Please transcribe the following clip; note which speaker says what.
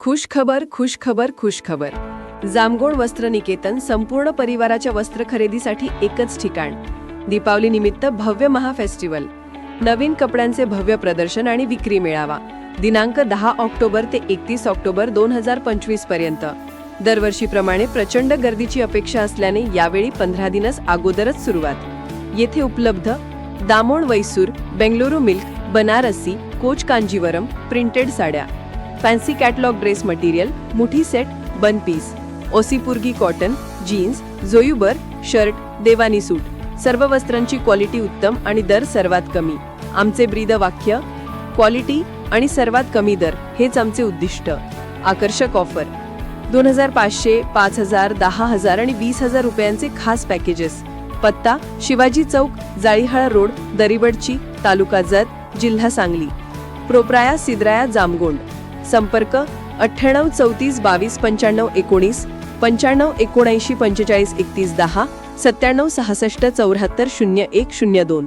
Speaker 1: खुश खबर खुश खबर खुश खबर जामगोड वस्त्र निकेतन संपूर्ण परिवाराच्या वस्त्र खरेदीसाठी एकच ठिकाण. दीपावली निमित्त भव्य महाफेस्टिवल नवीन कपड्यांचे भव्य प्रदर्शन आणि विक्री मेळावा. दिनांक दहा ऑक्टोबर ते एकतीस ऑक्टोबर दोन हजार पंचवीसपर्यंत. दरवर्षीप्रमाणे प्रचंड गर्दीची अपेक्षा असल्याने यावेळी पंधरा दिनस अगोदरच सुरुवात. येथे उपलब्ध दामोण वैसूर बेंगलुरू मिल्क बनारसी कोच कांजीवरम प्रिंटेड साड्या. फॅन्सी कॅटलॉग ड्रेस मटेरियल मुठी सेट बन पीस ओसीपुर्गी कॉटन जीन्स जोयुबर शर्ट देवानी सूट सर्व वस्त्रांची क्वालिटी उत्तम आणि दर सर्वात कमी आमचे ब्रीद वाक्य क्वालिटी आणि सर्वात कमी दर हेच आमचे उद्दिष्ट आकर्षक ऑफर दोन हजार पाचशे पाच हजार दहा हजार आणि वीस हजार रुपयांचे खास पॅकेजेस पत्ता शिवाजी चौक जाळीहाळा रोड दरिबडची तालुका जत जिल्हा सांगली. प्रोप्राया सिद्राया जामगोंड. संपर्क अठ्ठ्याण्णव चौतीस बावीस पंच्याण्णव एकोणीस पंच्याण्णव एकोणऐंशी पंचेचाळीस एकतीस दहा सत्त्याण्णव सहासष्ट चौऱ्याहत्तर शून्य एक शून्य दोन.